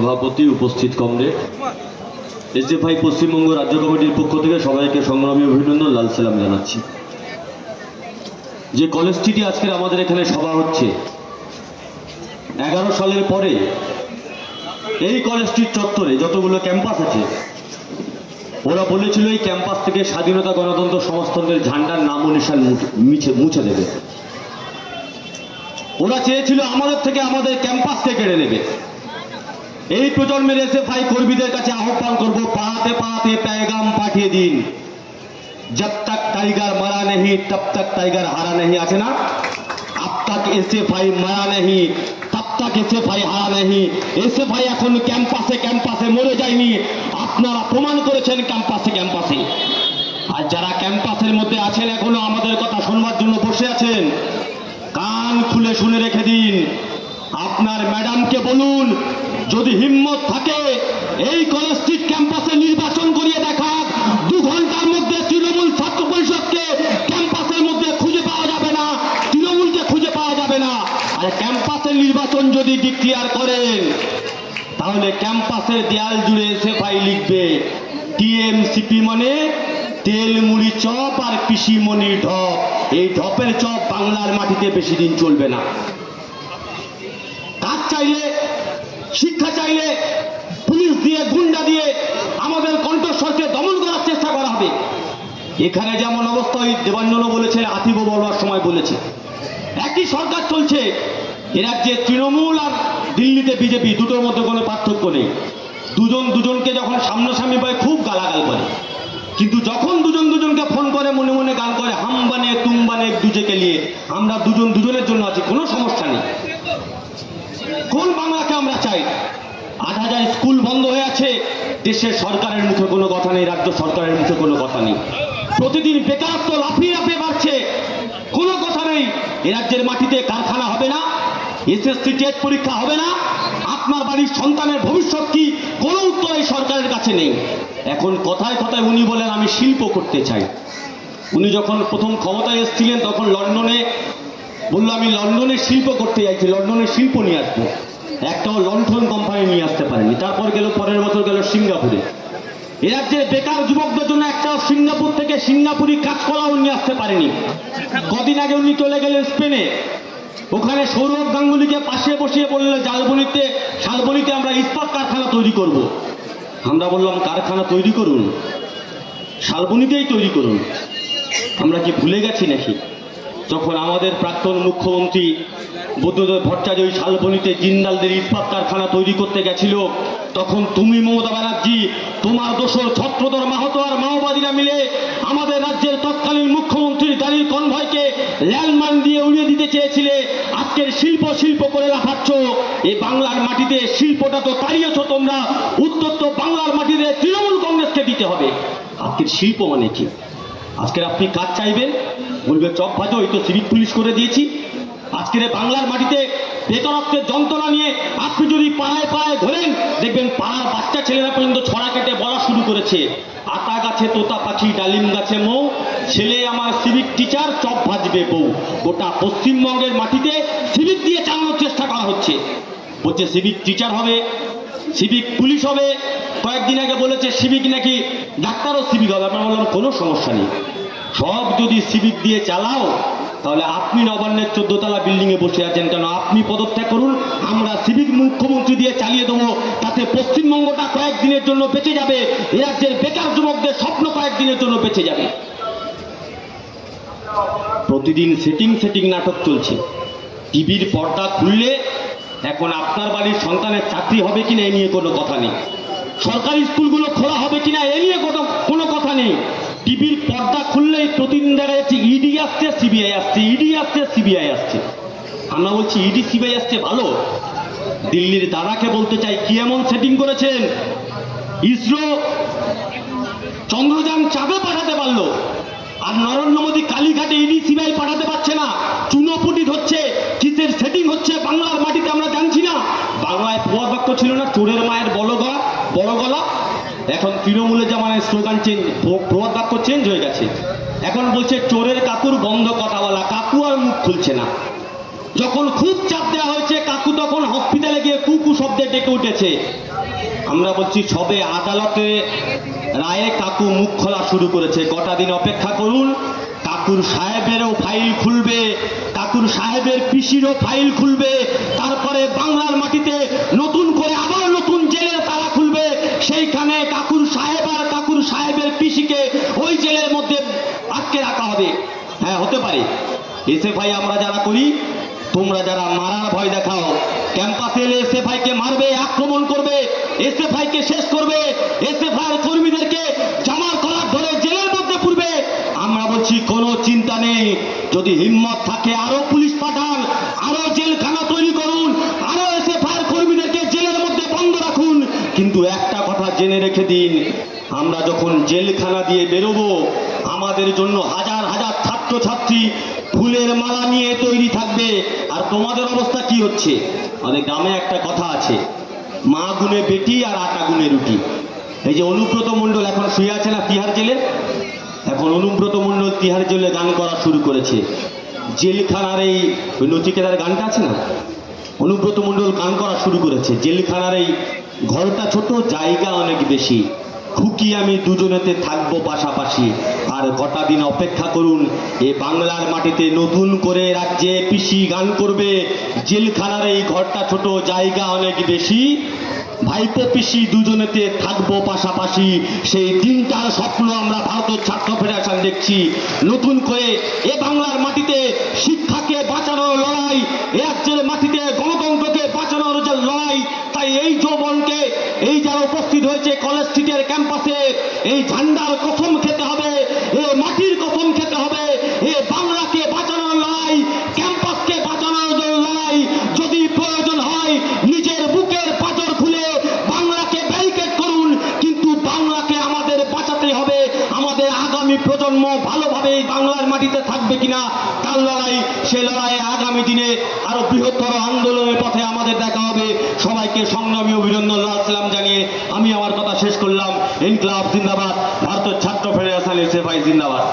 সভাপতি উপস্থিত comrade SFI Paschimbanga রাজ্য কমিটির পক্ষ থেকে সবাইকে সংগ্রামী অভিনন্দন, লাল সালাম জানাচ্ছি। যে কলেজটিটি আজকের আমাদের এখানে সভা হচ্ছে, এগারো সালের পরে এই কলেজটির চত্বরে যতগুলো ক্যাম্পাস আছে, ওরা বলেছিল এই ক্যাম্পাস থেকে স্বাধীনতা গণতন্ত্র সমাজতন্ত্রের ঝান্ডার নাম নিশান মুছে দেবে। ওরা চেয়েছিল আমাদের থেকে আমাদের ক্যাম্পাসকে কেড়ে নেবে। এই প্রজন্মের এসে ভাই কর্মীদের কাছে আহ্বান করব, পাহাতে পাহাতে প্যাগাম পাঠিয়ে দিন। যত তক টাইগার মারা নেই তব তক টাইগার হারা নেই আছে না? আপ তক এসে ভাই মারা নেই তব তক এসে ভাই হারা নেই এসে ভাই এখন ক্যাম্পাসে ক্যাম্পাসে মরে যায়নি। আপনারা প্রমাণ করেছেন ক্যাম্পাসে ক্যাম্পাসে। আর যারা ক্যাম্পাসের মধ্যে আছেন এখনও আমাদের কথা শোনবার জন্য বসে আছেন, কান খুলে শুনে রেখে দিন। আপনার ম্যাডামকে বলুন যদি হিম্মত থাকে, এই কলেজ স্ট্রিট ক্যাম্পাসে নির্বাচন করিয়ে দেখা দু ঘণ্টার মধ্যে তৃণমূল ছাত্র পরিষদকে ক্যাম্পাসের মধ্যে খুঁজে পাওয়া যাবে না, তৃণমূলকে খুঁজে পাওয়া যাবে না। আর ক্যাম্পাসের নির্বাচন যদি ডিক্লিয়ার করেন, তাহলে ক্যাম্পাসের দেয়াল জুড়ে এসে ভাই লিখবে, টিএমসিপি মানে তেল, মুড়ি, চপ আর পিসিমণির ঢপ। এই ঢপের চপ বাংলার মাটিতে বেশি দিন চলবে না। কাজ চাইলে শিক্ষা চাইলে পুলিশ দিয়ে, গুন্ডা দিয়ে আমাদের কণ্ঠস্বরকে দমন করার চেষ্টা করা হবে। এখানে যেমন অবস্থা, ওই দেবাঞ্জন বলেছে আতিব বলবার সময় বলেছে। একই সরকার চলছে। এ রাজ্যে তৃণমূল আর দিল্লিতে বিজেপি দুটোর মধ্যে কোনো পার্থক্য নেই। দুজন দুজনকে যখন সামনাসামনি পায়, খুব গালাগাল করে। কিন্তু যখন দুজন দুজনকে ফোন করে, মনে মনে গান করে, হাম বানে, তুম বানে দুজেকে নিয়ে। আমরা দুজন দুজনের জন্য আছি, কোনো সমস্যা নেই। কোন বাংলাকে আমরা চাই। আট হাজার স্কুল বন্ধ হয়ে আছে, দেশের সরকারের মুখে কোনো কথা নেই, রাজ্য সরকারের মুখে কোনো কথা নেই। প্রতিদিন বেকারত্ব লাফিয়ে লাফিয়ে বাড়ছে, কোনো কথা নেই। এ রাজ্যের মাটিতে কারখানা হবে না, এসএসসি টেট পরীক্ষা হবে না, আপনার বাড়ির সন্তানের ভবিষ্যৎ কি? কোনো উত্তর এই সরকারের কাছে নেই। এখন কথায় কথায় উনি বলেন, আমি শিল্প করতে চাই। উনি যখন প্রথম ক্ষমতায় এসেছিলেন, তখন লন্ডনে বলল আমি লন্ডনে শিল্প করতে চাইছি লন্ডনে শিল্প নিয়ে আসব। একটাও লন্ঠন কোম্পানি নিয়ে আসতে পারেনি। তারপর গেল, পরের বছর গেল সিঙ্গাপুরে। এ রাজ্যের বেকার যুবকদের জন্য একটাও সিঙ্গাপুর থেকে সিঙ্গাপুরি কাজকলাও নিয়ে আসতে পারেনি। কদিন আগে উনি চলে গেলেন স্পেনে। ওখানে সৌরভ গাঙ্গুলিকে পাশে বসিয়ে বললেন জালবনিতে, শালবনিতে আমরা ইস্পাত কারখানা তৈরি করব। আমরা বললাম, কারখানা তৈরি করুন। শালবনিতেই তৈরি করুন। আমরা কি ভুলে গেছি নাকি? যখন আমাদের প্রাক্তন মুখ্যমন্ত্রী বুদ্ধদেব ভট্টাচার্য শালবনিতে জিন্দালদের ইস্পাত কারখানা তৈরি করতে গেছিল, তখন তুমি মমতা ব্যানার্জি, তোমার দোষর ছত্রধর মাহাতো আর মাওবাদীরা মিলে আমাদের রাজ্যের তৎকালীন মুখ্যমন্ত্রীর গাড়ির কনভয়কে ল্যান্ডমাইন দিয়ে উড়িয়ে দিতে চেয়েছিলে। আজকের শিল্প শিল্প করে লাফাচ্ছ, এই বাংলার মাটিতে শিল্পটা তো তাড়িয়েছ তোমরা, উত্তর তো বাংলার মাটিতে তৃণমূল কংগ্রেসকে দিতে হবে। আজকের শিল্প মানে কি? আজকের আপনি কাজ চাইবেন? বলবে, চপ ভাজো, এই তো সিভিক পুলিশ করে দিয়েছি। আজকের বাংলার মাটিতে বেকারত্বের যন্ত্রণা নিয়ে আপনি যদি পাড়ায় পাড়ায় ধরেন, দেখবেন পাড়ার বাচ্চা ছেলেরা পর্যন্ত ছড়া কেটে বলা শুরু করেছে। আতা গাছে, তোতা পাখি, ডালিম গাছে, মৌ, ছেলে আমার সিভিক টিচার, চপ ভাজবে বউ। গোটা পশ্চিমবঙ্গের মাটিতে সিভিক দিয়ে চালানোর চেষ্টা করা হচ্ছে। বলছে, সিভিক টিচার হবে, সিভিক পুলিশ হবে। কয়েকদিন আগে বলেছে, সিভিক নাকি ডাক্তারও সিভিক হবে। আমরা বললাম, কোনো সমস্যা নেই। সব যদি সিভিক দিয়ে চালাও, তাহলে আপনি নবান্নের চোদ্দতলা বিল্ডিংয়ে বসে আছেন কেন? আপনি পদত্যাগ করুন, আমরা সিভিক মুখ্যমন্ত্রী দিয়ে চালিয়ে দেবো, তাতে পশ্চিমবঙ্গটা কয়েকদিনের জন্য বেঁচে যাবে রাজ্যের বেকার যুবকদের স্বপ্ন কয়েকদিনের জন্য বেঁচে যাবে। প্রতিদিন সেটিং সেটিং নাটক চলছে। টিভির পর্দা খুললে এখন আপনার বাড়ির সন্তানের চাকরি হবে কিনা এ নিয়ে কোনো কথা নেই। সরকারি স্কুলগুলো খোলা হবে কিনা এ নিয়ে কোনো কোনো কথা নেই। টিভির পর্দা খুললেই প্রতিদিন দেখা যাচ্ছে ইডি আসছে সিবিআই আসছে ইডি আসছে সিবিআই আসছে। আমরা বলছি ইডি সিবিআই আসছে ভালো। দিল্লির দাদাকে বলতে চাই, কি এমন সেটিং করেছেন? ইসরো চন্দ্রযান চাঁদে পাঠাতে পারল। আর নরেন্দ্র মোদী কালীঘাটে ইডি সিবিআই পাঠাতে পারছে না। চুনোপুটি হচ্ছে কিসের সেটিং হচ্ছে বাংলার মাটিতে আমরা জানছি না। বাংলায় প্রবাদ বাক্য ছিল না, চোরের মায়ের বড় গলা বড় গলা এখন তৃণমূলের জামানায় স্লোগান চেঞ্জ, প্রবাদ হয়ে গেছে। এখন বলছে, চোরের কাকুর বন্ধ কথা বলা কাকু আর মুখ খুলছে না। যখন খুব চাপ দেওয়া হয়েছে, কাকু তখন হসপিটালে গিয়ে কুকু শব্দে ডেকে উঠেছে। আমরা বলছি, সবে আদালতে রায়ে কাকু মুখ খোলা শুরু করেছে। কটা দিন অপেক্ষা করুন। কাকুর সাহেবেরও ফাইল খুলবে। কাকুর সাহেবের পিসিরও ফাইল খুলবে। তারপরে বাংলার মাটিতে নতুন করে আবার নতুন জেলের সেইখানে কাকুর সাহেব আর কাকুর সাহেবের পিসিকে ওই জেলের মধ্যে আটকে রাখা হবে। হ্যাঁ হতে পারে। এসএফআই আমরা যারা করি, তোমরা যারা মারার ভয় দেখাও, ক্যাম্পাসে এলে এসএফআই কে মারবে, আক্রমণ করবে এসএফআই কে শেষ করবে এসএফআই কর্মীদেরকে জামার কলার ধরে জেলের মধ্যে পুরবে। আমরা বলছি, কোনো চিন্তা নেই। যদি হিম্মত থাকে, আরও পুলিশ পাঠান, আরও জেলখানা তৈরি করুন, আরও এসএফআই কর্মীদেরকে জেলের মধ্যে বন্ধ রাখুন। কিন্তু একটা জেনে রেখে দিন, আমরা যখন জেলখানা দিয়ে বেরোবো, আমাদের জন্য হাজার হাজার ছাত্রছাত্রী ফুলের মালা নিয়ে তৈরি থাকবে। আর তোমাদের অবস্থা কি হচ্ছে? আমাদের গ্রামে একটা কথা আছে, মা গুনে বেটি আর আটা গুনে রুটি। এই যে অনুব্রত মণ্ডল এখন শুয়ে আছে না তিহার জেলে? এখন অনুব্রত মণ্ডল তিহার জেলে গান করা শুরু করেছে। জেলখানার এই ওই নচিকেতার গানটা আছে না? অনুব্রত মণ্ডল গান করা শুরু করেছে। জেলখানার এই ঘরটা ছোট, জায়গা অনেক বেশি। খুকি আমি দুজনেতে থাকব পাশাপাশি। আর কটা দিন অপেক্ষা করুন, এ বাংলার মাটিতে নতুন করে রাজ্যে পিসি গান করবে। জেলখানার এই ঘরটা ছোট, জায়গা অনেক বেশি। ভাইপো পিসি দুজনেতে থাকব পাশাপাশি। সেই দিনটার স্বপ্ন আমরা ভারতের ছাত্র ফেডারেশন দেখছি। নতুন করে এ বাংলার মাটিতে শিক্ষাকে বাঁচানোর লড়াই, এ রাজ্যের মাটিতে গণতন্ত্রকে বাঁচানোর যে লড়াই তাই এই যৌবনকে এই যারা উপস্থিত হয়েছে কলেজ স্ট্রিটের ক্যাম্পাসে। এই ঝান্ডার কসম খেতে হবে, এ মাটির কসম খেতে হবে, এ বাংলাকে বাঁচানোর লড়াই, ক্যাম্পাসকে বাঁচানোর লড়াই, যদি প্রয়োজন হয় নিজের বুকের পাথর খুলে বাংলাকে ব্যারিকেড করুন, কিন্তু বাংলাকে আমাদের বাঁচাতে হবে। আমাদের আগামী প্রজন্ম ভালোভাবে এই বাংলার মাটিতে থাকবে কিনা তার লড়াই সে লড়াইয়ে আগামী দিনে আরও বৃহত্তর আন্দোলনের পথে আমাদের দেখা হবে। সবাইকে সংগ্রামী অভিনন্দন সালাম জানিয়ে আমি আমার কথা শেষ করলাম। ইনকলাব জিন্দাবাদ, ভারতের ছাত্র ফেডারেশন এসএফআই জিন্দাবাদ।